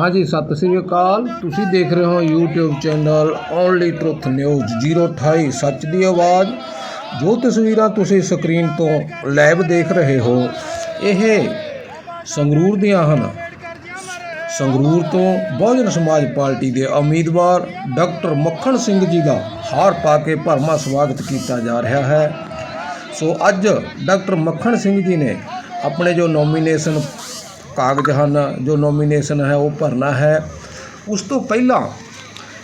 ਹਾਂਜੀ, ਸਤਿ ਸ੍ਰੀ ਅਕਾਲ। ਤੁਸੀਂ ਦੇਖ ਰਹੇ ਹੋ YouTube channel only truth news 028 ਸੱਚ ਦੀ ਆਵਾਜ਼, ਜੋ ਤਸਵੀਰਾਂ ਤੁਸੀਂ ਸਕਰੀਨ ਤੋਂ ਲਾਈਵ ਦੇਖ ਰਹੇ ਹੋ, ਇਹ ਸੰਗਰੂਰ ਦੀਆਂ ਹਨ। ਸੰਗਰੂਰ ਤੋਂ ਬਹੁਜਨ ਸਮਾਜ ਪਾਰਟੀ ਦੇ ਉਮੀਦਵਾਰ ਡਾਕਟਰ ਮੱਖਣ ਸਿੰਘ ਜੀ ਦਾ ਹਾਰ ਪਾ ਕੇ ਭਰਮਾ ਸਵਾਗਤ ਕੀਤਾ ਜਾ ਰਿਹਾ ਹੈ। ਸੋ ਅੱਜ ਡਾਕਟਰ ਮੱਖਣ ਸਿੰਘ ਜੀ ਨੇ ਆਪਣੇ ਜੋ ਨੋਮੀਨੇਸ਼ਨ ਕਾਗਜ਼ ਹਨ, ਜੋ ਨੋਮੀਨੇਸ਼ਨ ਹੈ, ਉਹ ਭਰਨਾ ਹੈ। ਉਸ ਤੋਂ ਪਹਿਲਾਂ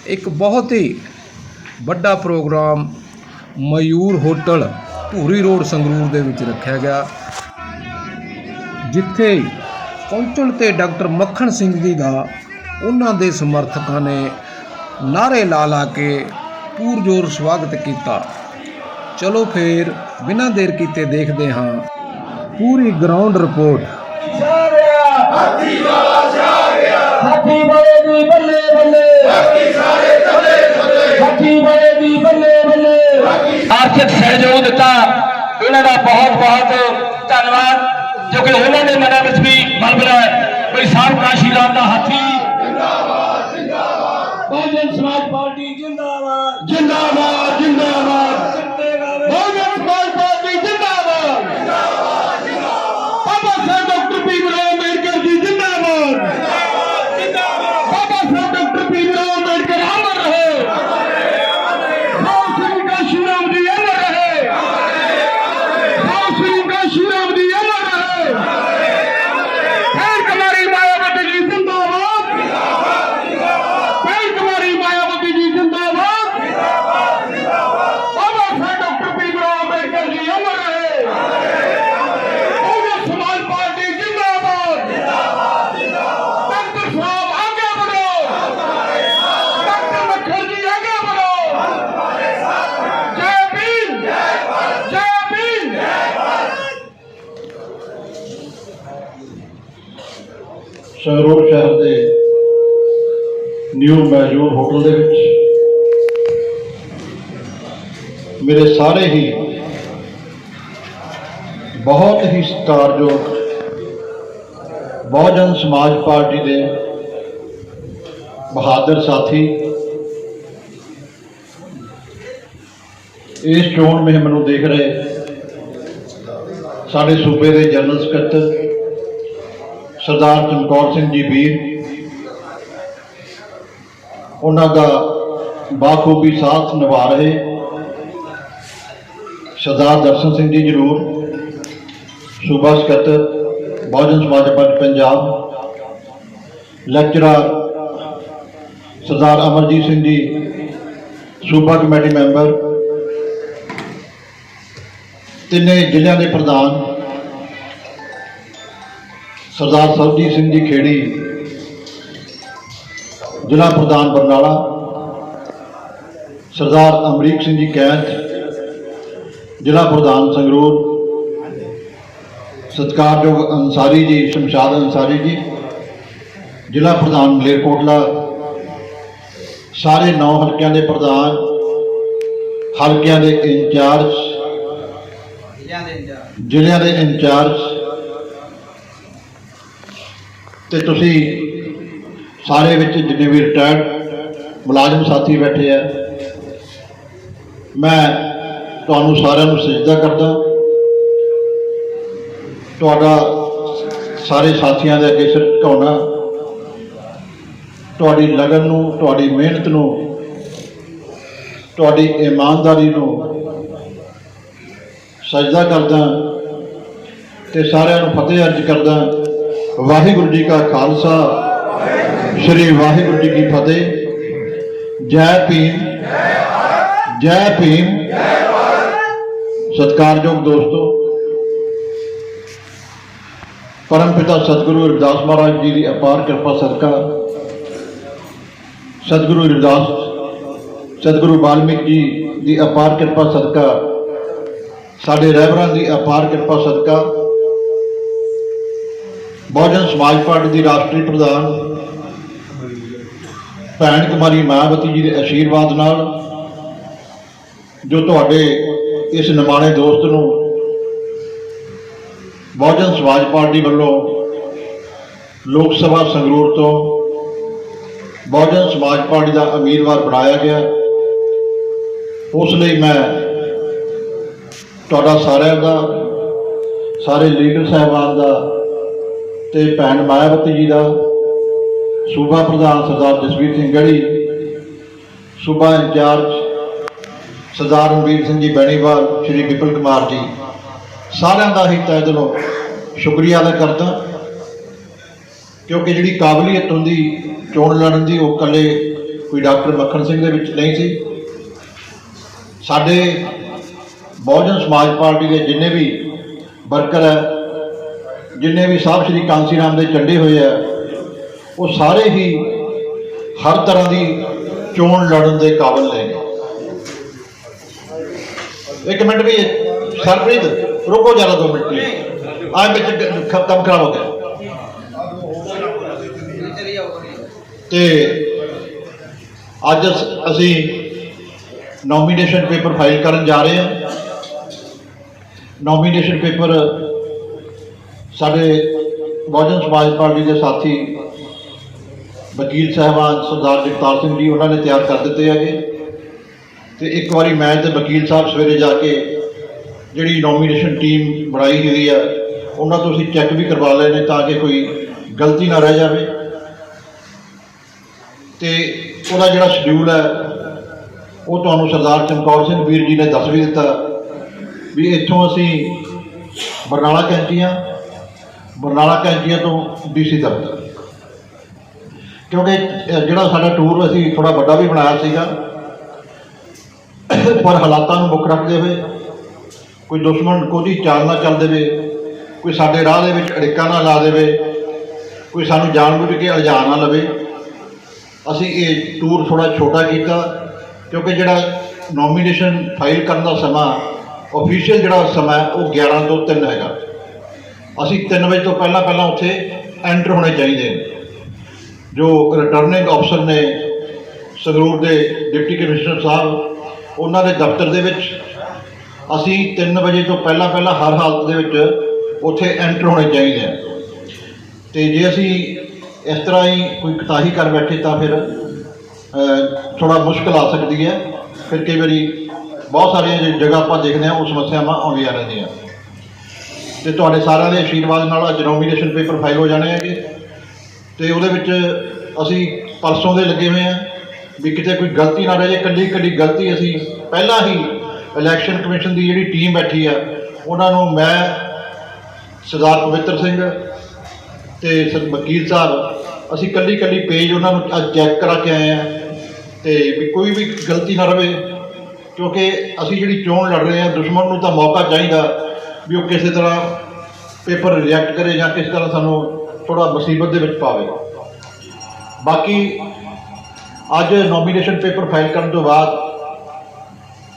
ਇੱਕ ਬਹੁਤ ਹੀ ਵੱਡਾ programme Mayur hotel Dhuri road, Sangrur ਦੇ ਵਿੱਚ ਰੱਖਿਆ ਗਿਆ, ਜਿੱਥੇ ਪਹੁੰਚਣ ਤੇ ਡਾਕਟਰ ਮੱਖਣ ਸਿੰਘ ਜੀ ਦਾ ਉਹਨਾਂ ਦੇ ਸਮਰਥਕਾਂ ਨੇ ਨਾਰੇ ਲਾ ਲਾ ਕੇ ਪੂਰਜੋਰ ਸਵਾਗਤ ਕੀਤਾ। ਚਲੋ ਫੇਰ, ਬਿਨਾਂ ਦੇਰ ਕੀਤੇ ਦੇਖਦੇ ਹਾਂ। ਪੂਰੀ ਗਰਾਊਂਡ ਰਿਪੋਰਟ ਹਾਥੀ ਬੜੇ ਦੀ ਬੱਲੇ ਬੱਲੇ। ਹਾਥੀ ਸਾਰੇ ਥੱਲੇ ਥੱਲੇ। ਹਾਥੀ ਬੜੇ ਦੀ ਬੱਲੇ ਬੱਲੇ। ਆਰਥਿਕ ਸਹਿਯੋਗ ਦਿੱਤਾ। ਉਹਨਾਂ ਦਾ ਬਹੁਤ ਬਹੁਤ ਧੰਨਵਾਦ। ਜੋ ਕਿ ਉਹਨਾਂ ਦੇ ਮਨਾਂ ਵਿੱਚ ਵੀ ਬਲ ਬਣਾਇਆ ਕੋਈ ਸਾਬਕਾ ਸ਼ੀਰਾਂ ਦਾ ਹਾਥੀ। ਜਿੰਦਾਬਾਦ ਜਿੰਦਾਬਾਦ। ਬਹੁਜਨ ਸਮਾਜ ਪਾਰਟੀ ਜਿੰਦਾਬਾਦ। ਜਿੰਦਾਬਾਦ ਬਹੁਜਨ ਸਮਾਜ ਪਾਰਟੀ ਜਿੰਦਾਬਾਦ ਬਾਬਾ ਸਾਹਿਬ ਡਾਕਟਰ ਭੀਮਰਾਓ ਅੰਬੇਡਕਰ ਜੀ ਜਿੰਦਾਬਾਦ ਬਾਬਾ ਸਾਹਿਬ ਡਾਕਟਰ ਭੀਮਰਾਓ ਅੰਬੇਡਕਰ ਅਮਰ ਰਹੇ ਰਾਮ ਸਿੰਘ ਦਾ ਸ਼ੁਰਾਮ ਦੀ ਅਮਰ ਰਹੇ ਰਾਮ ਸਿੰਘ ਦਾ ਸ਼ੁਰਾਮ ਦੀ ਅਮਰ ਰਹੇ ਫੇਰ ਕੁਮਾਰੀ ਮਾਇਆਵਤੀ ਜੀ ਜਿੰਦਾਬਾਦ ਫੇਰ ਕੁਮਾਰੀ ਮਾਇਆਵਤੀ ਜੀ ਜਿੰਦਾਬਾਦ ਬਾਬਾ ਸਾਹਿਬ ਡਾਕਟਰ ਭੀਮਰਾਓ ਅੰਬੇਡਕਰ ਜੀ ਅਮਰ ਰਹੇ ਬਹੁਜਨ ਸਮਾਜ ਪਾਰਟੀ ਜਿੰਦਾਬਾਦ ਡਾਕਟਰ ਸਾਹਿਬ ਆਗੇ ਵਧੋ ਡਾਕਟਰ ਮੱਖਣ ਜੀ ਆਗੇ ਵਧੋ ਜੈ ਭੀਮ ਜੈ ਭੀਮ ਸੰਗਰੂਰ ਸ਼ਹਿਰ ਦੇ ਨਿਊ ਮੈਜੂਰ ਹੋਟਲ ਦੇ ਵਿੱਚ। ਮੇਰੇ ਸਾਰੇ ਹੀ ਬਹੁਤ ਹੀ ਸਤਿਕਾਰਯੋਗ ਬਹੁਜਨ ਸਮਾਜ ਪਾਰਟੀ ਦੇ ਬਹਾਦਰ ਸਾਥੀ, ਇਸ ਚੋਣ ਮੁਹਿੰਮ ਨੂੰ ਦੇਖ ਰਹੇ ਸਾਡੇ ਸੂਬੇ ਦੇ ਜਨਰਲ ਸਕੱਤਰ, ਸਰਦਾਰ ਚਮਕੌਰ ਸਿੰਘ ਜੀ ਵੀਰ ਉਹਨਾਂ ਦਾ ਬਾਖੂਬੀ ਸਾਥ ਨਿਭਾ ਰਹੇ। ਸਰਦਾਰ ਦਰਸ਼ਨ ਸਿੰਘ ਜੀ ਜਰੂਰ। ਸੂਬਾ ਸਕੱਤਰ, ਬਹੁਜਨ ਸਮਾਜ ਪਾਰਟੀ ਪੰਜਾਬ। ਲੈਕਚਰਰ ਸਰਦਾਰ ਅਮਰਜੀਤ ਸਿੰਘ ਜੀ, ਸੂਬਾ ਕਮੇਟੀ ਮੈਂਬਰ। ਤਿੰਨੇ ਜ਼ਿਲ੍ਹਿਆਂ ਦੇ ਪ੍ਰਧਾਨ। ਸਰਦਾਰ ਸਰਬਜੀਤ ਸਿੰਘ ਜੀ ਖੇੜੀ। ਜ਼ਿਲ੍ਹਾ ਪ੍ਰਧਾਨ ਬਰਨਾਲਾ, ਸਰਦਾਰ ਅਮਰੀਕ ਸਿੰਘ ਜੀ ਕੈਂਥ ਜ਼ਿਲ੍ਹਾ ਪ੍ਰਧਾਨ ਸੰਗਰੂਰ, ਸਤਿਕਾਰਯੋਗ ਅੰਸਾਰੀ ਜੀ, ਸ਼ਮਸ਼ਾਦ ਅੰਸਾਰੀ ਜੀ, ਜ਼ਿਲ੍ਹਾ ਪ੍ਰਧਾਨ ਮਲੇਰਕੋਟਲਾ ਸਾਰੇ ਨੌ ਹਲਕਿਆਂ ਦੇ ਪ੍ਰਧਾਨ, ਹਲਕਿਆਂ ਦੇ ਇੰਚਾਰਜ, ਜ਼ਿਲ੍ਹਿਆਂ ਦੇ ਇੰਚਾਰਜ, ਤੇ ਤੁਸੀਂ ਸਾਰੇ ਵਿੱਚ ਜਿੰਨੇ ਵੀ ਰਿਟਾਇਰਡ ਮੁਲਾਜ਼ਮ ਸਾਥੀ ਬੈਠੇ ਆ, ਮੈਂ ਤੁਹਾਨੂੰ ਸਾਰਿਆਂ ਨੂੰ ਸਜਦਾ ਕਰਦਾ। ਤੁਹਾਡਾ ਸਾਰੇ ਸਾਥੀਆਂ ਦੇ ਅੱਗੇ ਸਿਰ ਝੁਕਾਉਣਾ, ਤੁਹਾਡੀ ਲਗਨ ਨੂੰ, ਤੁਹਾਡੀ ਮਿਹਨਤ ਨੂੰ, ਤੁਹਾਡੀ ਇਮਾਨਦਾਰੀ ਨੂੰ ਸਜਦਾ ਕਰਦਾ ਤੇ ਸਾਰਿਆਂ ਨੂੰ ਫਤਿਹ ਅਰਜ਼ ਕਰਦਾ। ਵਾਹਿਗੁਰੂ ਜੀ ਕਾ ਖਾਲਸਾ ਸ੍ਰੀ ਵਾਹਿਗੁਰੂ ਜੀ ਕੀ ਫਤਿਹ। ਜੈ ਭੀਮ। ਜੈ ਭੀਮ। ਸਤਿਕਾਰਯੋਗ ਦੋਸਤੋ। ਪਰਮ ਪਿਤਾ ਸਤਿਗੁਰੂ ਰਵਿਦਾਸ ਮਹਾਰਾਜ ਜੀ ਦੀ ਅਪਾਰ ਕਿਰਪਾ ਸਦਕਾ ਸਤਿਗੁਰੂ ਰਵਿਦਾਸ ਸਤਿਗੁਰੂ ਵਾਲਮੀਕ ਜੀ ਦੀ ਅਪਾਰ ਕਿਰਪਾ ਸਦਕਾ, ਸਾਡੇ ਰਹਿਬਰਾਂ ਦੀ ਅਪਾਰ ਕਿਰਪਾ ਸਦਕਾ, ਬਹੁਜਨ ਸਮਾਜ ਪਾਰਟੀ ਦੀ ਰਾਸ਼ਟਰੀ ਪ੍ਰਧਾਨ ਭੈਣ ਕੁਮਾਰੀ ਮਾਇਆਵਤੀ ਜੀ ਦੇ ਆਸ਼ੀਰਵਾਦ ਨਾਲ ਜੋ ਤੁਹਾਡੇ ਇਸ ਨਿਮਾਣੇ ਦੋਸਤ ਨੂੰ ਬਹੁਜਨ ਸਮਾਜ ਪਾਰਟੀ ਵੱਲੋਂ ਲੋਕ ਸਭਾ ਸੰਗਰੂਰ ਤੋਂ ਬਹੁਜਨ ਸਮਾਜ ਪਾਰਟੀ ਦਾ ਉਮੀਦਵਾਰ ਬਣਾਇਆ ਗਿਆ। ਉਸ ਲਈ ਮੈਂ ਤੁਹਾਡਾ ਸਾਰਿਆਂ ਦਾ, ਸਾਰੇ ਲੀਡਰ ਸਾਹਿਬਾਨ ਦਾ ਤੇ ਭੈਣ ਮਾਇਆਵਤੀ ਜੀ ਦਾ ਸੂਬਾ ਪ੍ਰਧਾਨ ਸਰਦਾਰ ਜਸਵੀਰ ਸਿੰਘ ਗੜੀ, ਸੂਬਾ ਇੰਚਾਰਜ ਸਰਦਾਰ ਰਣਵੀਰ ਸਿੰਘ ਜੀ ਬੈਣੀਵਾਲ, ਸ਼੍ਰੀ ਵਿਪਲ ਕੁਮਾਰ ਜੀ। ਸਾਰਿਆਂ ਦਾ ਹੀ ਤਹਿ ਦਿਲੋਂ ਸ਼ੁਕਰੀਆ ਅਦਾ ਕਰਦਾ, ਕਿਉਂਕਿ ਜਿਹੜੀ ਕਾਬਲੀਅਤ ਹੁੰਦੀ ਚੋਣ ਲੜਨ ਦੀ, ਉਹ ਇਕੱਲੇ ਕੋਈ ਡਾਕਟਰ ਮੱਖਣ ਸਿੰਘ ਦੇ ਵਿੱਚ ਨਹੀਂ ਸੀ। ਸਾਡੇ ਬਹੁਜਨ ਸਮਾਜ ਪਾਰਟੀ ਦੇ ਜਿੰਨੇ ਵੀ ਵਰਕਰ ਹੈ, ਜਿੰਨੇ ਵੀ ਸਾਹਿਬ ਸ਼੍ਰੀ ਕਾਂਸੀ ਰਾਮ ਦੇ ਝੰਡੇ ਹੋਏ ਆ ਉਹ ਸਾਰੇ ਹੀ ਹਰ ਤਰ੍ਹਾਂ ਦੀ ਚੋਣ ਲੜਨ ਦੇ ਕਾਬਲ ਨੇ। ਇੱਕ ਮਿੰਟ ਵੀ ਸਰਪ੍ਰੀਤ ਰੁਕੋ ਜਰਾ ਦੋ ਮਿੰਟ ਪਲੀਜ਼ ਆ ਵਿੱਚ ਗ- ਕੰਮ ਖਰਾਬ ਹੋ ਗਿਆ। ਤੇ ਅੱਜ ਅਸੀਂ ਨੋਮੀਨੇਸ਼ਨ ਪੇਪਰ ਫਾਈਲ ਕਰਨ ਜਾ ਰਹੇ ਹਾਂ। ਨੋਮੀਨੇਸ਼ਨ ਪੇਪਰ ਸਾਡੇ ਬਹੁਜਨ ਸਮਾਜ ਪਾਰਟੀ ਦੇ ਸਾਥੀ ਵਕੀਲ ਸਾਹਿਬਾਨ ਸਰਦਾਰ ਜਗਤਾਰ ਸਿੰਘ ਜੀ, ਉਹਨਾਂ ਨੇ ਤਿਆਰ ਕਰ ਦਿੱਤੇ ਹੈਗੇ। ਤੇ ਇੱਕ ਵਾਰੀ ਮੈਂ ਤੇ ਵਕੀਲ ਸਾਹਿਬ ਸਵੇਰੇ ਜਾ ਕੇ ਜਿਹੜੀ ਨੋਮੀਨੇਸ਼ਨ ਟੀਮ ਬਣਾਈ ਹੋਈ ਆ, ਉਹਨਾਂ ਤੋਂ ਅਸੀਂ ਚੈੱਕ ਵੀ ਕਰਵਾ ਲਏ ਨੇ ਤਾਂ ਕਿ ਕੋਈ ਗਲਤੀ ਨਾ ਰਹਿ ਜਾਵੇ। ਤੇ ਉਹਦਾ ਜਿਹੜਾ ਸ਼ਡਿਊਲ ਹੈ, ਉਹ ਤੁਹਾਨੂੰ ਸਰਦਾਰ ਚਮਕੌਰ ਸਿੰਘ ਵੀਰ ਜੀ ਨੇ ਦੱਸ ਵੀ ਦਿੱਤਾ ਵੀ ਇੱਥੋਂ ਅਸੀਂ ਬਰਨਾਲਾ ਕੈਂਚੀਆਂ ਬਰਨਾਲਾ ਕੈਂਚੀਆਂ ਤੋਂ ਡੀਸੀ ਦਫ਼ਤਰ। ਕਿਉਂਕਿ ਜਿਹੜਾ ਸਾਡਾ ਟੂਰ ਅਸੀਂ ਥੋੜਾ ਵੱਡਾ ਵੀ ਬਣਾਇਆ ਸੀਗਾ। ਪਰ ਹਾਲਾਤਾਂ ਨੂੰ ਮੁੱਖ ਰੱਖਦੇ ਹੋਏ, ਕੋਈ ਦੁਸ਼ਮਣ ਕੋਈ ਚਾਲ ਨਾ ਚੱਲ ਦੇਵੇ, ਕੋਈ ਸਾਡੇ ਰਾਹ ਦੇ ਵਿੱਚ ਅੜਿੱਕਾ ਨਾ ਲਾ ਦੇਵੇ, ਕੋਈ ਸਾਨੂੰ ਜਾਣਬੁੱਝ ਕੇ ਅਲਝਾ ਨਾ ਲਵੇ, ਅਸੀਂ ਇਹ ਟੂਰ ਥੋੜਾ ਛੋਟਾ ਕੀਤਾ, ਕਿਉਂਕਿ ਜਿਹੜਾ ਨੋਮੀਨੇਸ਼ਨ ਫਾਈਲ ਕਰਨ ਦਾ ਸਮਾਂ ਅਫੀਸ਼ੀਅਲ ਜਿਹੜਾ ਸਮਾਂ ਉਹ 11 ਤੋਂ 3 ਹੈਗਾ। ਅਸੀਂ 3 ਵਜੇ ਤੋਂ ਪਹਿਲਾਂ ਪਹਿਲਾਂ ਉੱਥੇ ਐਂਟਰ ਹੋਣੇ ਚਾਹੀਦੇ ਨੇ। ਜੋ ਰਿਟਰਨਿੰਗ ਅਫਸਰ ਨੇ ਸੰਗਰੂਰ ਦੇ ਡਿਪਟੀ ਕਮਿਸ਼ਨਰ ਸਾਹਿਬ, ਉਹਨਾਂ ਦੇ ਦਫ਼ਤਰ ਦੇ ਵਿੱਚ, ਅਸੀਂ 3 ਵਜੇ ਤੋਂ ਪਹਿਲਾਂ ਪਹਿਲਾਂ ਹਰ ਹਾਲਤ ਦੇ ਵਿੱਚ ਉੱਥੇ ਐਂਟਰ ਹੋਣੇ ਚਾਹੀਦੇ ਆ। ਤੇ ਜੇ ਅਸੀਂ ਇਸ ਤਰ੍ਹਾਂ ਹੀ ਕੋਈ ਕਤਾਹੀ ਕਰ ਬੈਠੇ ਤਾਂ ਫਿਰ ਥੋੜਾ ਮੁਸ਼ਕਲ ਆ ਸਕਦੀ ਹੈ। ਫਿਰ ਕਈ ਵਾਰੀ ਬਹੁਤ ਸਾਰੀਆਂ ਜਗ੍ਹਾ ਆਪਾਂ ਦੇਖਦੇ ਹਾਂ, ਉਹ ਸਮੱਸਿਆਵਾਂ ਆਉਂਦੀਆਂ ਰਹਿੰਦੀਆਂ। ਤੇ ਤੁਹਾਡੇ ਸਾਰਿਆਂ ਦੇ ਆਸ਼ੀਰਵਾਦ ਨਾਲ ਅੱਜ ਨੋਮੀਨੇਸ਼ਨ ਪੇਪਰ ਫਾਈਲ ਹੋ ਜਾਣੇ ਹੈਗੇ। ਤੇ ਉਹਦੇ ਵਿੱਚ ਅਸੀਂ ਪਰਸੋਂ ਦੇ ਲੱਗੇ ਹੋਏ ਆ ਵੀ ਕਿਤੇ ਕੋਈ ਗਲਤੀ ਨਾ ਰਹੇ, ਇਕੱਲੀ ਇਕੱਲੀ ਗਲਤੀ ਅਸੀਂ ਪਹਿਲਾਂ ਹੀ ਇਲੈਕਸ਼ਨ ਕਮਿਸ਼ਨ ਦੀ ਜਿਹੜੀ ਟੀਮ ਬੈਠੀ ਆ, ਉਹਨਾਂ ਨੂੰ ਮੈਂ, ਸਰਦਾਰ ਪਵਿੱਤਰ ਸਿੰਘ ਤੇ ਸਰ ਵਕੀਲ ਸਾਹਿਬ, ਅਸੀਂ ਇਕੱਲੀ ਇਕੱਲੀ ਪੇਜ ਉਹਨਾਂ ਨੂੰ ਅੱਜ ਚੈੱਕ ਕਰਾ ਕੇ ਆਏ ਆ ਤੇ ਵੀ ਕੋਈ ਵੀ ਗਲਤੀ ਨਾ ਰਹੇ, ਕਿਉਂਕਿ ਅਸੀਂ ਜਿਹੜੀ ਚੋਣ ਲੜ ਰਹੇ ਆ ਦੁਸ਼ਮਣ ਨੂੰ ਤਾਂ ਮੌਕਾ ਚਾਹੀਦਾ ਵੀ ਉਹ ਕਿਸੇ ਤਰ੍ਹਾਂ ਪੇਪਰ ਰਿਜੈਕਟ ਕਰੇ ਜਾਂ ਕਿਸ ਤਰ੍ਹਾਂ ਸਾਨੂੰ ਥੋੜਾ ਮੁਸੀਬਤ ਦੇ ਵਿੱਚ ਪਾਵੇ। ਬਾਕੀ ਅੱਜ ਨੋਮੀਨੇਸ਼ਨ ਪੇਪਰ ਫਾਈਲ ਕਰਨ ਤੋਂ ਬਾਅਦ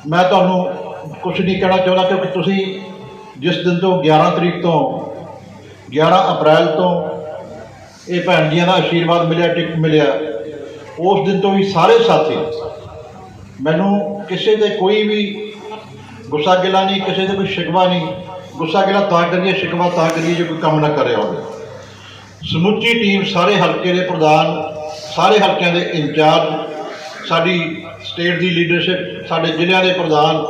ਮੈਂ ਤੁਹਾਨੂੰ ਕੁਝ ਨਹੀਂ ਕਹਿਣਾ ਚਾਹੁੰਦਾ ਕਿਉਂਕਿ ਤੁਸੀਂ ਜਿਸ ਦਿਨ ਤੋਂ 11 ਤਰੀਕ ਤੋਂ 11 ਅਪ੍ਰੈਲ ਤੋਂ ਇਹ ਭੈਣ ਜੀਆਂ ਦਾ ਆਸ਼ੀਰਵਾਦ ਮਿਲਿਆ, ਟਿਕਟ ਮਿਲਿਆ, ਉਸ ਦਿਨ ਤੋਂ ਵੀ ਸਾਰੇ ਸਾਥੀ ਮੈਨੂੰ ਕਿਸੇ ਤੇ ਕੋਈ ਵੀ ਗੁੱਸਾ ਗਿਲਾ ਨਹੀਂ, ਕਿਸੇ ਤੇ ਕੋਈ ਸ਼ਿਕਵਾ ਨਹੀਂ, ਗੁੱਸਾ ਗਿਲਾ ਤਾਂ ਕਰੀਏ, ਸ਼ਿਕਵਾ ਤਾਂ ਕਰੀਏ ਜੇ ਕੋਈ ਕੰਮ ਨਾ ਕਰਿਆ ਹੋਵੇ। ਸਮੁੱਚੀ ਟੀਮ ਸਾਰੇ ਹਲਕੇ ਦੇ ਪ੍ਰਧਾਨ, ਸਾਰੇ ਹਲਕਿਆਂ ਦੇ ਇੰਚਾਰਜ, ਸਾਡੀ ਸਟੇਟ ਦੀ ਲੀਡਰਸ਼ਿਪ, ਸਾਡੇ ਜ਼ਿਲ੍ਹਿਆਂ ਦੇ ਪ੍ਰਧਾਨ,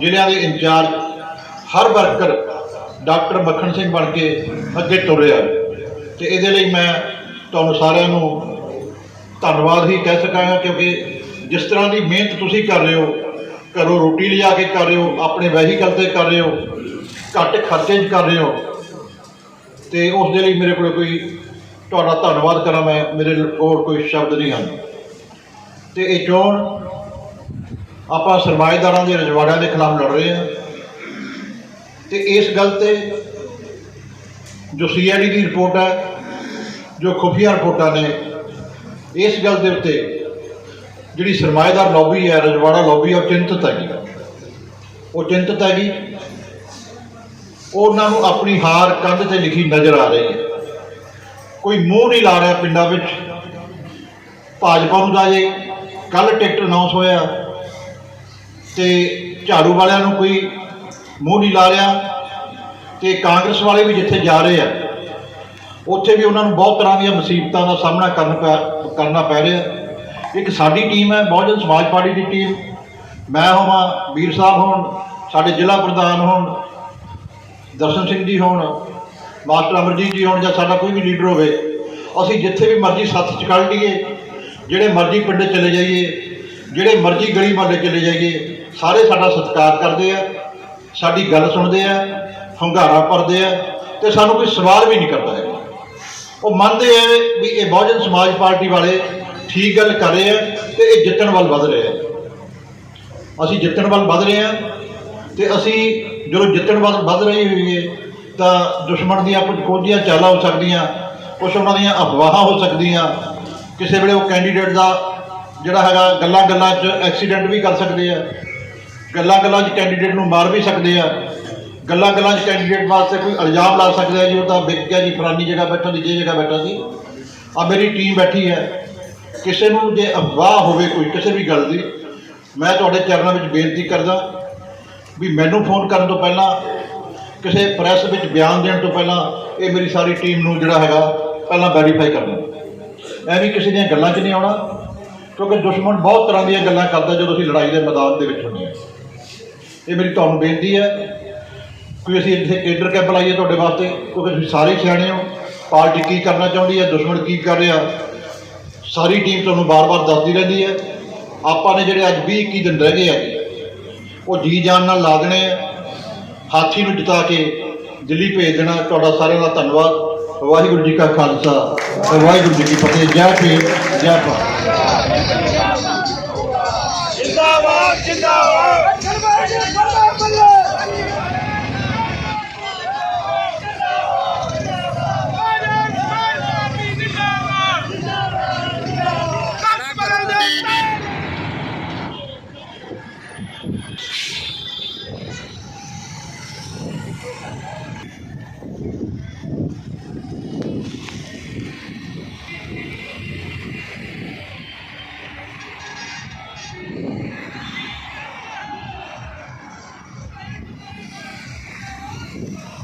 ਜ਼ਿਲ੍ਹਿਆਂ ਦੇ ਇੰਚਾਰਜ, ਹਰ ਵਰਕਰ ਡਾਕਟਰ ਮੱਖਣ ਸਿੰਘ ਬਣ ਕੇ ਅੱਗੇ ਤੁਰਿਆ। ਤੇ ਇਹਦੇ ਲਈ ਮੈਂ ਤੁਹਾਨੂੰ ਸਾਰਿਆਂ ਨੂੰ ਧੰਨਵਾਦ ਹੀ ਕਹਿ ਸਕਾਂਗਾ ਕਿਉਂਕਿ ਜਿਸ ਤਰ੍ਹਾਂ ਦੀ ਮਿਹਨਤ ਤੁਸੀਂ ਕਰ ਰਹੇ ਹੋ, ਘਰੋਂ ਰੋਟੀ ਲਿਜਾ ਕੇ ਕਰ ਰਹੇ ਹੋ, ਆਪਣੇ ਵੈਹੀਕਲ ਤੇ ਕਰ ਰਹੇ ਹੋ, ਘੱਟ ਖਰਚੇ 'ਚ ਕਰ ਰਹੇ ਹੋ ਤੇ ਉਸ ਦੇ ਲਈ ਮੇਰੇ ਕੋਲ ਕੋਈ ਤੁਹਾਡਾ ਧੰਨਵਾਦ ਕਰਾਂ, ਮੈਂ ਮੇਰੇ ਹੋਰ ਕੋਈ ਸ਼ਬਦ ਨਹੀਂ ਹਨ। ਤੇ ਇਹ ਚੋਣ ਆਪਾਂ ਸਰਮਾਏਦਾਰਾਂ ਦੇ ਰਜਵਾੜਿਆਂ ਦੇ ਖਿਲਾਫ ਲੜ ਰਹੇ ਹਾਂ। ਤੇ ਇਸ ਗੱਲ ਤੇ ਜੋ ਸੀਆਈਡੀ ਦੀ ਰਿਪੋਰਟ ਹੈ, ਜੋ ਖੁਫੀਆ ਰਿਪੋਰਟਾਂ ਨੇ, ਇਸ ਗੱਲ ਦੇ ਉੱਤੇ ਜਿਹੜੀ ਸਰਮਾਏਦਾਰ ਲੌਬੀ ਹੈ, ਰਜਵਾੜਾ ਲੌਬੀ ਉਹ ਚਿੰਤਤ ਹੈਗੀ। ਉਹ ਚਿੰਤਤ ਹੈਗੀ ਉਹਨਾਂ ਨੂੰ ਆਪਣੀ ਹਾਰ ਕੰਧ ਤੇ ਲਿਖੀ ਨਜ਼ਰ ਆ ਰਹੀ ਹੈ। ਕੋਈ ਮੂੰਹ ਨਹੀਂ ਲਾ ਰਿਹਾ ਪਿੰਡਾਂ ਵਿੱਚ। ਭਾਜਪਾ ਨੂੰ ਦਾ ਜੇ ਕੱਲ ਟਿਕਟ ਅਨਾਉਂਸ ਹੋਇਆ। ਤੇ ਝਾੜੂ ਵਾਲਿਆਂ ਨੂੰ ਕੋਈ ਮੂੰਹ ਨਹੀਂ ਲਾ ਰਿਹਾ ਤੇ ਕਾਂਗਰਸ ਵਾਲੇ ਵੀ ਜਿੱਥੇ ਜਾ ਰਹੇ ਆ, ਉੱਥੇ ਵੀ ਉਹਨਾਂ ਨੂੰ ਬਹੁਤ ਤਰ੍ਹਾਂ ਦੀਆਂ ਮੁਸੀਬਤਾਂ ਦਾ ਸਾਹਮਣਾ ਕਰਨ ਪੈ, ਕਰਨਾ ਪੈ ਰਿਹਾ। ਇੱਕ ਸਾਡੀ ਟੀਮ ਹੈ, ਬਹੁਜਨ ਸਮਾਜ ਪਾਰਟੀ ਦੀ ਟੀਮ। ਮੈਂ ਹੋਵਾਂ, ਵੀਰ ਸਾਹਿਬ ਹੋਣ, ਸਾਡੇ ਜ਼ਿਲ੍ਹਾ ਪ੍ਰਧਾਨ ਹੋਣ ਦਰਸ਼ਨ ਸਿੰਘ ਜੀ ਹੋਣ, ਮਾਸਟਰ ਅਮਰਜੀਤ ਜੀ ਹੋਣ ਜਾਂ ਸਾਡਾ ਕੋਈ ਵੀ ਲੀਡਰ ਹੋਵੇ, ਅਸੀਂ ਜਿੱਥੇ ਵੀ ਮਰਜ਼ੀ ਸੱਥ ਚ ਕੱਢ ਲਈਏ ਜਿਹੜੇ ਮਰਜ਼ੀ ਪਿੰਡ ਚਲੇ ਜਾਈਏ, ਜਿਹੜੇ ਮਰਜ਼ੀ ਗਲੀ ਮੁਹੱਲੇ ਚਲੇ ਜਾਈਏ, ਸਾਰੇ ਸਾਡਾ ਸਤਿਕਾਰ ਕਰਦੇ ਆ, ਸਾਡੀ ਗੱਲ ਸੁਣਦੇ ਆ, ਹੰਗਾਰਾ ਭਰਦੇ ਆ ਤੇ ਸਾਨੂੰ ਕੋਈ ਸਵਾਲ ਵੀ ਨਹੀਂ ਕਰਦਾ ਹੈਗਾ। ਉਹ ਮੰਨਦੇ ਆ ਵੀ ਇਹ ਬਹੁਜਨ ਸਮਾਜ ਪਾਰਟੀ ਵਾਲੇ ਠੀਕ ਗੱਲ ਕਰ ਰਹੇ ਆ ਤੇ ਇਹ ਜਿੱਤਣ ਵੱਲ ਵਧ ਰਹੇ ਆ। ਅਸੀਂ ਜਿੱਤਣ ਵੱਲ ਵਧ ਰਹੇ ਆ ਤੇ ਅਸੀਂ ਜਦੋਂ ਜਿੱਤਣ ਵੱਲ ਰਹੀ ਹੋਈ ਹੈ ਤਾਂ ਦੁਸ਼ਮਣ ਦੀਆਂ ਕੁਝ ਕੋਝੀਆਂ ਚਾਲਾਂ ਹੋ ਸਕਦੀਆਂ, ਕੁਝ ਉਹਨਾਂ ਦੀਆਂ ਅਫਵਾਹਾਂ ਹੋ ਸਕਦੀਆਂ। ਕਿਸੇ ਵੇਲੇ ਉਹ ਕੈਂਡੀਡੇਟ ਦਾ ਜਿਹੜਾ ਹੈਗਾ ਗੱਲਾਂ ਗੱਲਾਂ 'ਚ ਐਕਸੀਡੈਂਟ ਵੀ ਕਰ ਸਕਦੇ ਆ। ਗੱਲਾਂ ਗੱਲਾਂ 'ਚ ਕੈਂਡੀਡੇਟ ਨੂੰ ਮਾਰ ਵੀ ਸਕਦੇ ਆ। ਗੱਲਾਂ ਗੱਲਾਂ 'ਚ ਕੈਂਡੀਡੇਟ ਵਾਸਤੇ ਕੋਈ ਇਲਜ਼ਾਮ ਲਾ ਸਕਦਾ ਹੈ ਜੀ ਉਹ ਤਾਂ ਵਿਕ ਗਿਆ ਜੀ, ਫਲਾਨੀ ਜਗ੍ਹਾ ਬੈਠਾ ਸੀ, ਜੇ ਜਗ੍ਹਾ ਬੈਠਾ ਸੀ। ਆ ਮੇਰੀ ਟੀਮ ਬੈਠੀ ਹੈ। ਕਿਸੇ ਨੂੰ ਜੇ ਅਫਵਾਹ ਹੋਵੇ ਕੋਈ, ਕਿਸੇ ਵੀ ਗੱਲ ਦੀ, ਮੈਂ ਤੁਹਾਡੇ ਚਰਨਾਂ ਵਿੱਚ ਬੇਨਤੀ ਕਰਦਾ ਵੀ ਮੈਨੂੰ ਫੋਨ ਕਰਨ ਤੋਂ ਪਹਿਲਾਂ, ਕਿਸੇ ਪ੍ਰੈਸ ਵਿੱਚ ਬਿਆਨ ਦੇਣ ਤੋਂ ਪਹਿਲਾਂ ਇਹ ਮੇਰੀ ਸਾਰੀ ਟੀਮ ਨੂੰ ਜਿਹੜਾ ਹੈਗਾ ਪਹਿਲਾਂ ਵੈਰੀਫਾਈ ਕਰਨਾ ਐਵੇਂ ਕਿਸੇ ਦੀਆਂ ਗੱਲਾਂ 'ਚ ਨਹੀਂ ਆਉਣਾ, ਕਿਉਂਕਿ ਦੁਸ਼ਮਣ ਬਹੁਤ ਤਰ੍ਹਾਂ ਦੀਆਂ ਗੱਲਾਂ ਕਰਦਾ ਜਦੋਂ ਅਸੀਂ ਲੜਾਈ ਦੇ ਮੈਦਾਨ ਦੇ ਵਿੱਚ ਹੁੰਦੇ ਹਾਂ। ਇਹ ਮੇਰੀ ਤੁਹਾਨੂੰ ਬੇਨਤੀ ਹੈ ਕਿ ਅਸੀਂ ਇੱਥੇ ਕੇਡਰ ਕੈਂਪ ਲਾਈਏ ਤੁਹਾਡੇ ਵਾਸਤੇ, ਕਿਉਂਕਿ ਤੁਸੀਂ ਸਾਰੇ ਸਿਆਣੇ ਹੋ। ਪਾਰਟੀ ਕੀ ਕਰਨਾ ਚਾਹੁੰਦੀ ਹੈ, ਦੁਸ਼ਮਣ ਕੀ ਕਰ ਰਿਹਾ, ਸਾਰੀ ਟੀਮ ਤੁਹਾਨੂੰ ਬਾਰ-ਬਾਰ ਦੱਸਦੀ ਰਹਿੰਦੀ ਹੈ। ਆਪਾਂ ਨੇ ਜਿਹੜੇ ਅੱਜ 20 21 ਦਿਨ ਰਹਿ ਗਏ ਆ ਉਹ ਜੀ ਜਾਨ ਨਾਲ ਲਾ ਦੇਣੇ ਹਾਥੀ ਨੂੰ ਜਿਤਾ ਕੇ ਦਿੱਲੀ ਭੇਜ ਦੇਣਾ। ਤੁਹਾਡਾ ਸਾਰਿਆਂ ਦਾ ਧੰਨਵਾਦ। ਵਾਹਿਗੁਰੂ ਜੀ ਕਾ ਖਾਲਸਾ। ਵਾਹਿਗੁਰੂ ਜੀ ਕੀ ਫਤਿਹ। ਜੈ ਭੀਮ, ਜੈ ਭਾਰਤ। ਜਿੰਦਾਬਾਦ ਜਿੰਦਾਬਾਦ।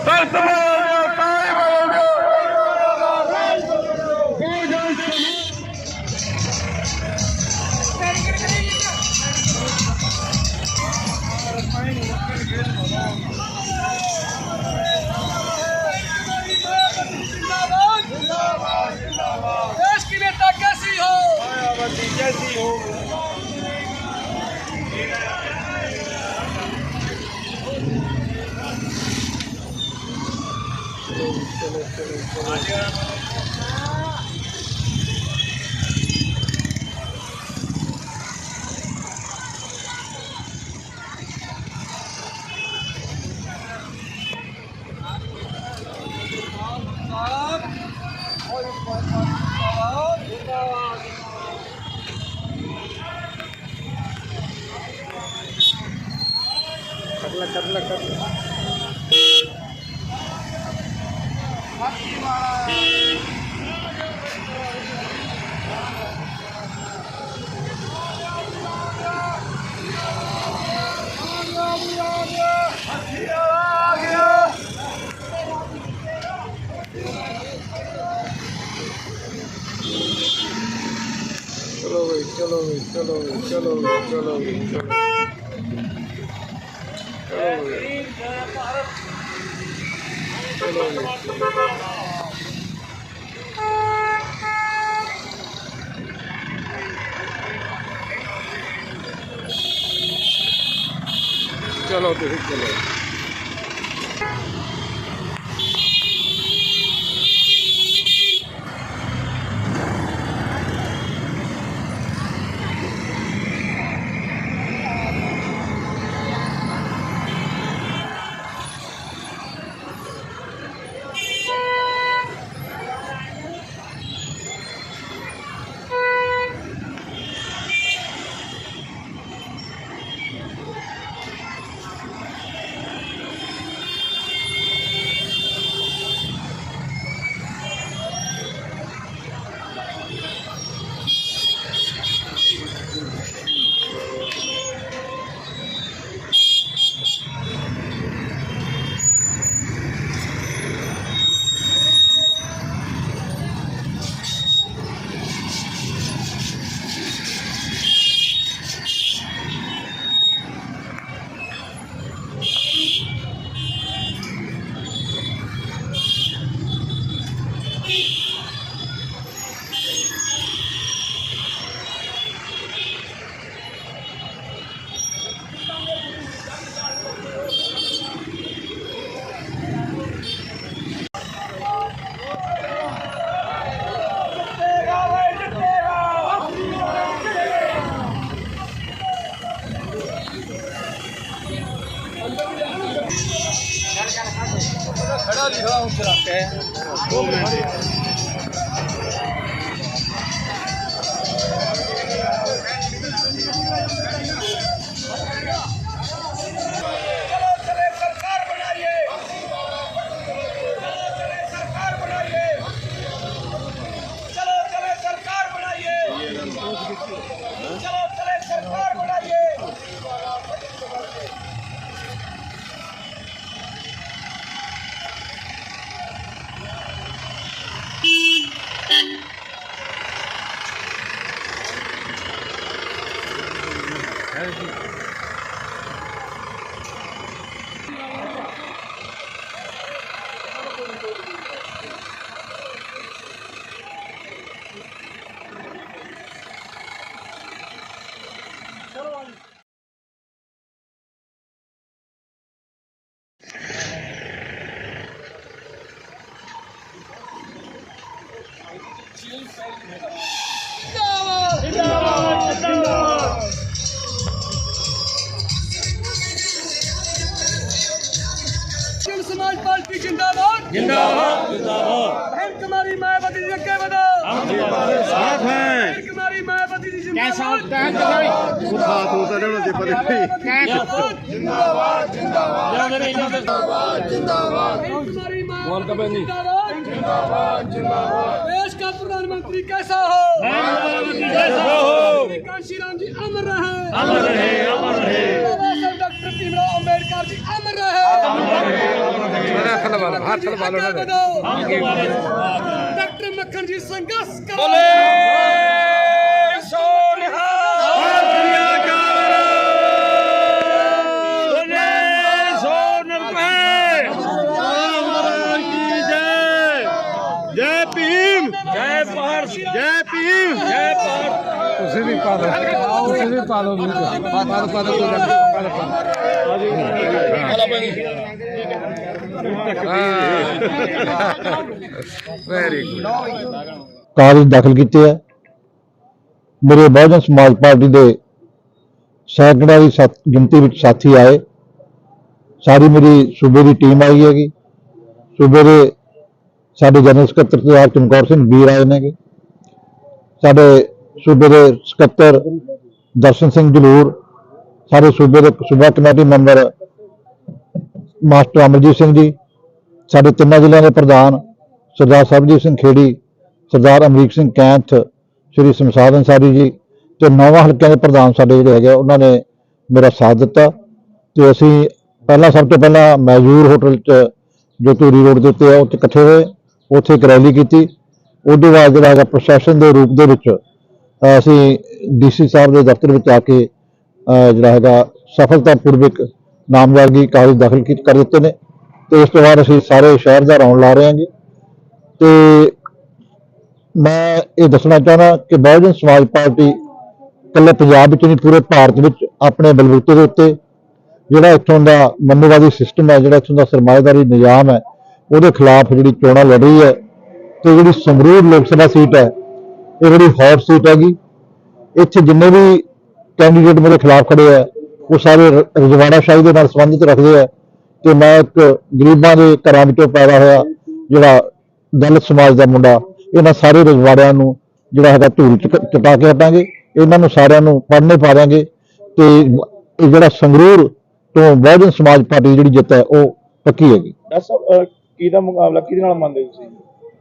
ਸਖਤ ਬੋਲੋ ਕਾਇ ਬੋਲੋ ਜਿੰਦਾਬਾਦ। ਜਿੰਦਾਬਾਦ। ਜਿੰਦਾਬਾਦ। ਦੇਸ਼ ਕੀ ਨੇਤਾ ਕੈਸੀ ਹੋ? ਆਇਆ ਵਤੀ ਕੈਸੀ ਹੋ। 现在现在现 ਚਲੋ ਵੀ ਚਲੋ ਵੀ ਚਲੋ ਵੀ ਚਲੋ ਵੀ ਚਲੋ ਚਲੋ ਵੀ ਚਲੋ ਤੁਸੀਂ ਚਲੋ चलो जैसा हो महबूबा मुफ्ती जैसा हो कांशीराम जी अमर रहे अमर रहे अमर रहे डॉक्टर भीमराव अंबेडकर जी अमर रहे डॉक्टर मक्खन जी संघर्ष बोले ਪਾ ਦਿਓ ਤੁਸੀਂ ਵੀ ਪਾ ਦਿਓ ਵੀਰ ਪਾ ਦਿਓ ਪਾ ਦਿਓ ਪਾ ਦਿਓ ਵੈਰੀ ਗੁੱਡ ਕਾਗਜ਼ ਦਾਖਲ ਕੀਤੇ ਹੈ ਮੇਰੇ ਬਹੁਜਨ ਸਮਾਜ ਪਾਰਟੀ ਦੇ ਸੈਕਟਰਾਂ ਦੀ ਗਿਣਤੀ ਵਿੱਚ ਸਾਥੀ ਆਏ। ਸਾਰੀ ਮੇਰੀ ਸੂਬੇ ਦੀ ਟੀਮ ਆਈ ਹੈਗੀ। ਸੂਬੇ ਦੇ ਸਾਡੇ ਜਨਰਲ ਸਕੱਤਰ ਸਰਦਾਰ ਚਮਕੌਰ ਸਿੰਘ ਵੀਰ ਆਏ ਨੇਗੇ। ਸਾਡੇ ਸੂਬੇ ਦੇ ਸਕੱਤਰ ਦਰਸ਼ਨ ਸਿੰਘ ਜਲੂਰ ਸਾਡੇ ਸੂਬੇ ਦੇ ਸੂਬਾ committee member master Amarjit Singh ji ਸਾਡੇ ਤਿੰਨਾਂ ਜ਼ਿਲ੍ਹਿਆਂ ਦੇ ਪ੍ਰਧਾਨ ਸਰਦਾਰ ਸਰਬਜੀਤ ਸਿੰਘ ਖੇੜੀ ਸਰਦਾਰ ਅਮਰੀਕ ਸਿੰਘ ਕੈਂਥ ਸ਼੍ਰੀ ਸਮਸਾਦ ਅੰਸਾਰੀ ਜੀ ਤੇ ਨੌਵਾਂ ਹਲਕਿਆਂ ਦੇ ਪ੍ਰਧਾਨ ਸਾਡੇ ਜਿਹੜੇ ਹੈਗੇ ਆ, ਉਹਨਾਂ ਨੇ ਮੇਰਾ ਸਾਥ ਦਿੱਤਾ ਤੇ ਅਸੀਂ ਪਹਿਲਾਂ ਸਭ ਤੋਂ ਪਹਿਲਾਂ ਮੈਜੂਰ ਹੋਟਲ 'ਚ ਜੋ ਧੂਰੀ ਰੋਡ ਦੇ ਉੱਤੇ ਆ ਉੱਥੇ ਇਕੱਠੇ ਹੋਏ ਉੱਥੇ ਇੱਕ ਰੈਲੀ ਕੀਤੀ। ਉਹਦੇ ਬਾਅਦ ਜਿਹੜਾ ਹੈਗਾ ਪ੍ਰਸ਼ਾਸਨ ਦੇ ਰੂਪ ਦੇ ਵਿੱਚ ਅਸੀਂ ਡੀਸੀ ਸਾਹਿਬ ਦੇ ਦਫ਼ਤਰ ਵਿੱਚ ਆ ਕੇ ਜਿਹੜਾ ਹੈਗਾ ਸਫਲਤਾਪੂਰਵਕ ਨਾਮਜ਼ਦਗੀ ਕਾਗਜ਼ ਦਾਖਲ ਕੀ ਕਰ ਦਿੱਤੇ ਨੇ। ਤੇ ਇਸ ਤੋਂ ਬਾਅਦ ਅਸੀਂ ਸਾਰੇ ਸ਼ਹਿਰ ਦਾ ਰੌਣ ਲਾ ਰਹੇ ਹਾਂਗੇ। ਤੇ ਮੈਂ ਇਹ ਦੱਸਣਾ ਚਾਹੁੰਦਾ ਕਿ ਬਹੁਜਨ ਸਮਾਜ ਪਾਰਟੀ ਇਕੱਲੇ ਪੰਜਾਬ ਵਿੱਚ ਨਹੀਂ, ਪੂਰੇ ਭਾਰਤ ਵਿੱਚ ਆਪਣੇ ਬਲਬੂਤੇ ਦੇ ਉੱਤੇ ਜਿਹੜਾ ਇੱਥੋਂ ਦਾ ਮੰਨੂਵਾਦੀ ਸਿਸਟਮ ਹੈ, ਜਿਹੜਾ ਇੱਥੋਂ ਦਾ ਸਰਮਾਏਦਾਰੀ ਨਿਜ਼ਾਮ ਹੈ, ਉਹਦੇ ਖਿਲਾਫ ਜਿਹੜੀ ਚੋਣਾਂ ਲੜ ਰਹੀ ਹੈ, ਤੇ ਜਿਹੜੀ ਸੰਗਰੂਰ ਲੋਕ ਸਭਾ ਸੀਟ ਹੈ ਇਹ ਬੜੀ ਹੌਟ ਸੀਟ ਹੈਗੀ। ਇੱਥੇ ਜਿੰਨੇ ਵੀ ਕੈਂਡੀਡੇਟ ਮੇਰੇ ਖਿਲਾਫ ਖੜੇ ਆ, ਉਹ ਸਾਰੇ ਰਜਵਾੜਾ ਸ਼ਾਹੀ ਦੇ ਨਾਲ ਸੰਬੰਧਿਤ ਰੱਖਦੇ ਆ। ਤੇ ਮੈਂ ਇੱਕ ਗਰੀਬਾਂ ਦੇ ਘਰਾਂ ਵਿੱਚੋਂ ਪੈਦਾ ਹੋਇਆ, ਜਿਹੜਾ ਦਲਿਤ ਸਮਾਜ ਦਾ ਮੁੰਡਾ, ਇਹਨਾਂ ਸਾਰੇ ਰਜਵਾੜਿਆਂ ਨੂੰ ਜਿਹੜਾ ਹੈਗਾ ਧੂਲ ਚਟਾ ਕੇ ਹਟਾਂਗੇ। ਇਹਨਾਂ ਨੂੰ ਸਾਰਿਆਂ ਨੂੰ ਪੜ੍ਹਨੇ ਪਾ ਦਿਆਂਗੇ। ਤੇ ਇਹ ਜਿਹੜਾ ਸੰਗਰੂਰ ਤੋਂ ਬਹੁਜਨ ਸਮਾਜ ਪਾਰਟੀ ਦੀ ਜਿਹੜੀ ਜਿੱਤ ਹੈ, ਉਹ ਪੱਕੀ ਹੈਗੀ। ਕੀ ਦਾ ਮੁਕਾਬਲਾ, ਕਿਹਦੇ ਨਾਲ ਮੰਨਦੇ ਤੁਸੀਂ?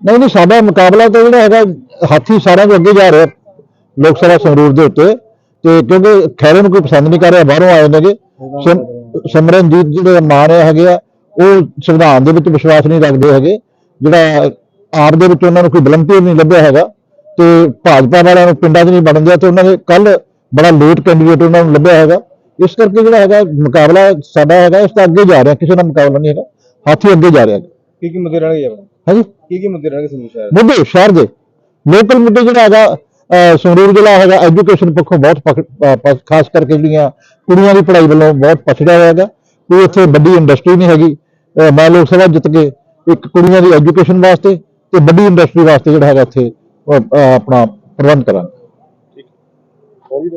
ਨਹੀਂ ਨਹੀਂ, ਸਾਡਾ ਮੁਕਾਬਲਾ ਤਾਂ ਜਿਹੜਾ ਹੈਗਾ, ਹਾਥੀ ਸਾਰਿਆਂ ਤੋਂ ਅੱਗੇ ਜਾ ਰਿਹਾ ਲੋਕ ਸਭਾ ਸੰਗਰੂਰ ਦੇ ਉੱਤੇ। ਤੇ ਕਿਉਂਕਿ ਖੈਰੇ ਨੂੰ ਕੋਈ ਪਸੰਦ ਨਹੀਂ ਕਰ ਰਿਹਾ, ਬਾਹਰੋਂ ਆਏ ਨੇਗੇ। ਸਿਮ- ਸਿਮਰਨਜੀਤ ਜਿਹੜੇ ਮਾਨ ਹੈਗੇ ਆ, ਉਹ ਸੰਵਿਧਾਨ ਦੇ ਵਿੱਚ ਵਿਸ਼ਵਾਸ ਨਹੀਂ ਰੱਖਦੇ ਹੈਗੇ। ਜਿਹੜਾ ਆਪ ਦੇ ਵਿੱਚ ਉਹਨਾਂ ਨੂੰ ਕੋਈ ਵਲੰਟੀਅਰ ਨਹੀਂ ਲੱਭਿਆ ਹੈਗਾ। ਤੇ ਭਾਜਪਾ ਵਾਲਿਆਂ ਨੂੰ ਪਿੰਡਾਂ 'ਚ ਨਹੀਂ ਬਣਨ ਦਿਆ, ਤੇ ਉਹਨਾਂ ਨੇ ਕੱਲ ਬੜਾ ਲੇਟ ਕੈਂਡੀਡੇਟ ਉਹਨਾਂ ਨੂੰ ਲੱਭਿਆ ਹੈਗਾ। ਇਸ ਕਰਕੇ ਜਿਹੜਾ ਹੈਗਾ, ਮੁਕਾਬਲਾ ਸਾਡਾ ਹੈਗਾ, ਇਸ ਦਾ ਅੱਗੇ ਜਾ ਰਿਹਾ, ਕਿਸੇ ਨਾਲ ਮੁਕਾਬਲਾ ਨਹੀਂ ਹੈਗਾ। ਹਾਥੀ ਅੱਗੇ ਜਾ ਰਿਹਾ ਕੀ ਕੀ ਮੁੱਦੇ ਰਹਿਣਗੇ ਹਾਂਜੀ। ਕੀ ਕੀ ਮੁੱਦੇ ਰਹਿਣਗੇ ਸੰਗਰੂਰ ਸ਼ਹਿਰ? ਮੁੱਦੇ ਸ਼ਹਿਰ ਦੇ। ਲੋਕਲ ਮੁੱਦੇ ਜਿਹੜਾ ਹੈਗਾ ਸੰਗਰੂਰ ਜ਼ਿਲ੍ਹਾ ਹੈਗਾ ਐਜੂਕੇਸ਼ਨ ਪੱਖੋਂ ਬਹੁਤ ਖਾਸ ਕਰਕੇ ਜਿਹੜੀਆਂ ਕੁੜੀਆਂ ਦੀ ਪੜ੍ਹਾਈ ਵੱਲੋਂ ਬਹੁਤ ਪਛੜਿਆ ਹੋਇਆ ਹੈਗਾ। ਕੋਈ ਇੱਥੇ ਵੱਡੀ ਇੰਡਸਟਰੀ ਨਹੀਂ ਹੈਗੀ। ਮੈਂ ਲੋਕ ਸਭਾ ਜਿੱਤ ਕੇ ਇੱਕ ਕੁੜੀਆਂ ਦੀ ਐਜੂਕੇਸ਼ਨ ਵਾਸਤੇ ਤੇ ਵੱਡੀ ਇੰਡਸਟਰੀ ਵਾਸਤੇ ਜਿਹੜਾ ਹੈਗਾ ਇੱਥੇ ਆਪਣਾ ਪ੍ਰਬੰਧ ਕਰਾਂਗਾ। ਹੋਰ ਵੀ